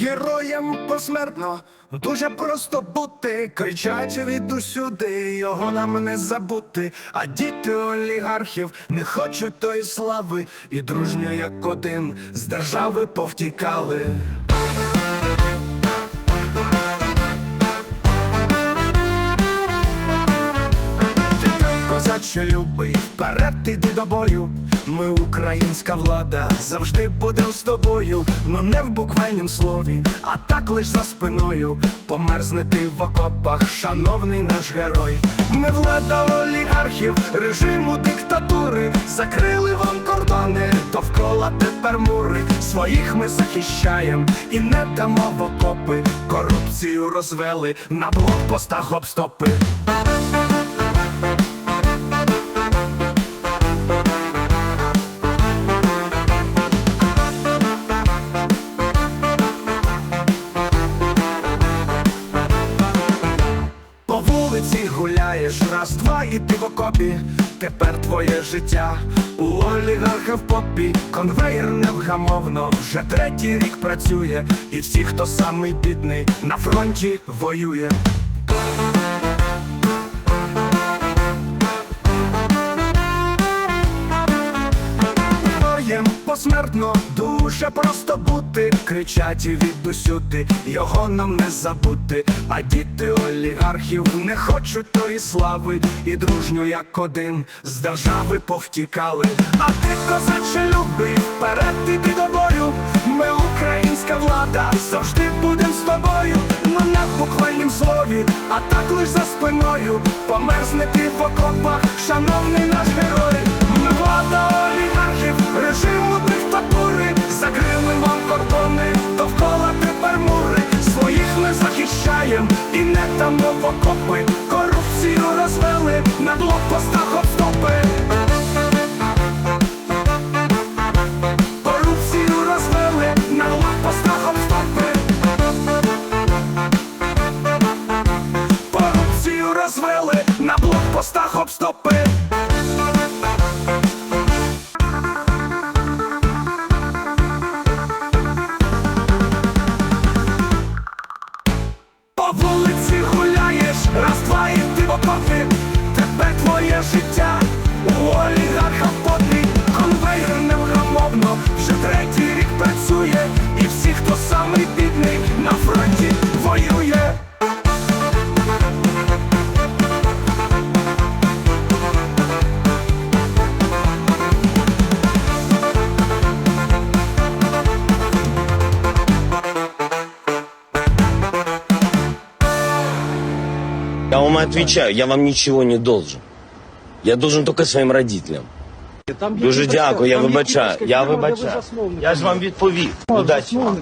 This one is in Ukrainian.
Героєм посмертно дуже просто бути, кричать від усюди, його нам не забути. А діти олігархів не хочуть тої слави, і дружньо як один з держави повтікали. Козаче любий, вперед іди до бою. Ми українська влада завжди будем з тобою. Ну не в буквальнім слові, а так лиш за спиною. Померзне ти в окопах, шановний наш герой. Ми влада олігархів, режиму диктатури, закрили вам кордони, довкола тепер мури. Своїх ми захищаєм і не дамо в окопи. Корупцію розвели на блокпостах обстопи. Два і півокопі. Тепер твоє життя у олігарха в попі. Конвейер невгамовно вже третій рік працює. І всі, хто самий бідний, на фронті воює. Героєм посмертно дуже просто бути, кричать від усюди, його нам не забути. А діти олігархів не хочуть тої слави, і дружньо як один з держави повтікали. А ти, козаче, любий, вперед іди до бою. Ми українська влада, завжди будем з тобою. Ну не в буквальнім слові, а так лиш за спиною. Померзне ти в окопах, шановний наш герой. Ми влада олігархів, захищаєм і не в окопи. Корупцію розвели на блокпостах обстопи. Корупцію розвели на блокпостах обстопи. Корупцію розвели на блокпостах обстопи. Олігарха в Конвейер невгамовно вже третій рік працює І всі, хто самий бідний, на фронті воює Я вам отвечаю, я вам ничего не должен. Я должен только своїм родителям. Там є Дуже дякую, я вибачаю. Я вибачаю. Я ж вам відповів. Удачі. вам.